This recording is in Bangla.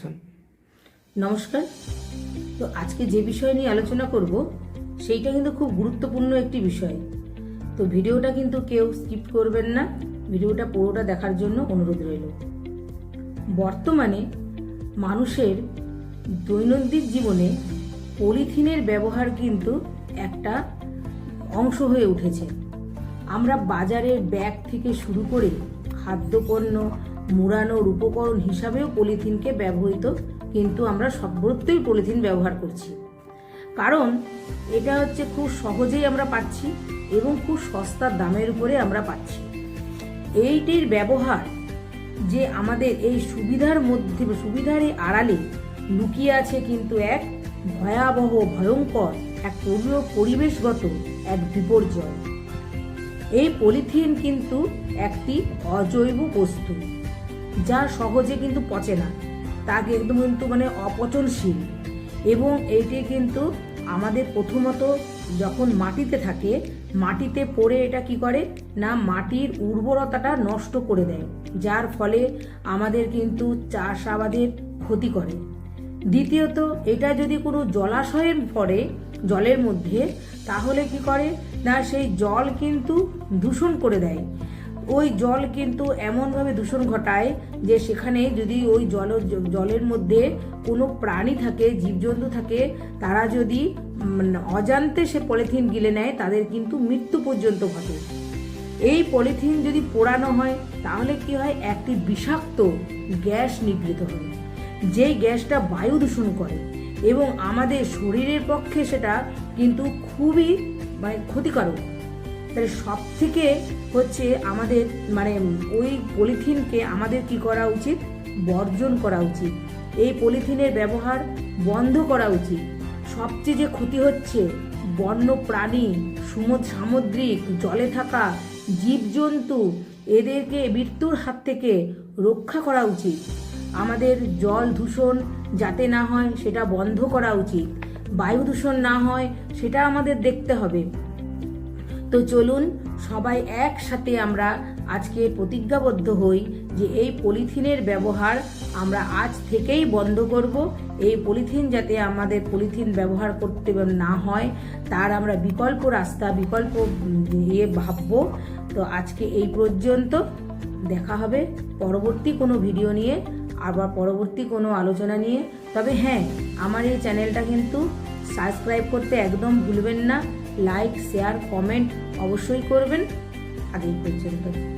অ্যাকশন নমস্কার। তো আজকে যে বিষয় নিয়ে আলোচনা করব, সেইটা কিন্তু খুব গুরুত্বপূর্ণ একটি বিষয়। তো ভিডিওটা কিন্তু কেউ স্কিপ করবেন না। ভিডিওটা পুরোটা দেখার জন্য অনুরোধ রইল। বর্তমানে মানুষের দৈনন্দিন জীবনে পলিথিনের ব্যবহার কিন্তু একটা অংশ হয়ে উঠেছে। আমরা বাজারের ব্যাগ থেকে শুরু করে খাদ্যপণ্য মুড়ানোর উপকরণ হিসাবেও পলিথিনকে ব্যবহৃত, কিন্তু আমরা সর্বত্রই পলিথিন ব্যবহার করছি। কারণ এটা হচ্ছে খুব সহজেই আমরা পাচ্ছি এবং খুব সস্তার দামের উপরে আমরা পাচ্ছি। এইটির ব্যবহার যে আমাদের এই সুবিধার মধ্যে, সুবিধার এই আড়ালে লুকিয়ে আছে কিন্তু এক ভয়াবহ, ভয়ঙ্কর, এক পরি- পরিবেশগত এক বিপর্যয়। এই পলিথিন কিন্তু একটি অজৈব বস্তু। যা সহজে কিন্তু পচে না। তা একদম কিন্তু মানে অপচনশীল। এবং এটি কিন্তু আমাদের প্রথমত যখন মাটিতে থাকে, মাটিতে পড়ে এটা কি করে? না, মাটির উর্বরতাটা নষ্ট করে দেয়, যার ফলে আমাদের কিন্তু চাষাবাদের ক্ষতি করে। দ্বিতীয়ত, এটা যদি কোনো জলাশয়ের পড়ে, জলের মধ্যে, তাহলে কি করে? না, সেই জল কিন্তু দূষণ করে দেয়। ওই জল কিন্তু এমনভাবে দূষণ ঘটায় যে সেখানে যদি ওই জল, জলের মধ্যে কোনো প্রাণী থাকে, জীবজন্তু থাকে, তারা যদি অজান্তে সে পলিথিন গিলে নেয়, তাদের কিন্তু মৃত্যু পর্যন্ত ঘটে। এই পলিথিন যদি পোড়ানো হয়, তাহলে কি হয়? একটি বিষাক্ত গ্যাস নিগৃহীত হয়। যেই গ্যাসটা বায়ু দূষণ করে এবং আমাদের শরীরের পক্ষে সেটা কিন্তু খুবই মানে ক্ষতিকারক। তাহলে সব থেকে হচ্ছে আমাদের মানে ওই পলিথিনকে আমাদের কি করা উচিত? বর্জন করা উচিত। এই পলিথিনের ব্যবহার বন্ধ করা উচিত। সবচেয়ে যে ক্ষতি হচ্ছে বন্য প্রাণী সমুদ্র সামুদ্রিক, জলে থাকা জীবজন্তু, এদেরকে মৃত্যুর হাত থেকে রক্ষা করা উচিত। আমাদের জল দূষণ যাতে না হয়, সেটা বন্ধ করা উচিত। বায়ু দূষণ না হয়, সেটা আমাদের দেখতে হবে। তো চলুন সবাই একসাথে আমরা আজকে প্রতিজ্ঞাবদ্ধ হই যে এই পলিথিনের ব্যবহার আমরা আজ থেকেই বন্ধ করব। এই পলিথিন যাতে আমাদের পলিথিন ব্যবহার করতে না হয়, তার আমরা বিকল্প রাস্তা, বিকল্প ইয়ে ভাববো। তো আজকে এই পর্যন্ত। দেখা হবে পরবর্তী কোনো ভিডিও নিয়ে, আবার পরবর্তী কোনো আলোচনা নিয়ে। তবে হ্যাঁ আমার এই চ্যানেলটা কিন্তু সাবস্ক্রাইব করতে একদম ভুলবেন না। লাইক শেয়ার কমেন্ট অবশ্যই করবেন। আগে পর্যন্ত।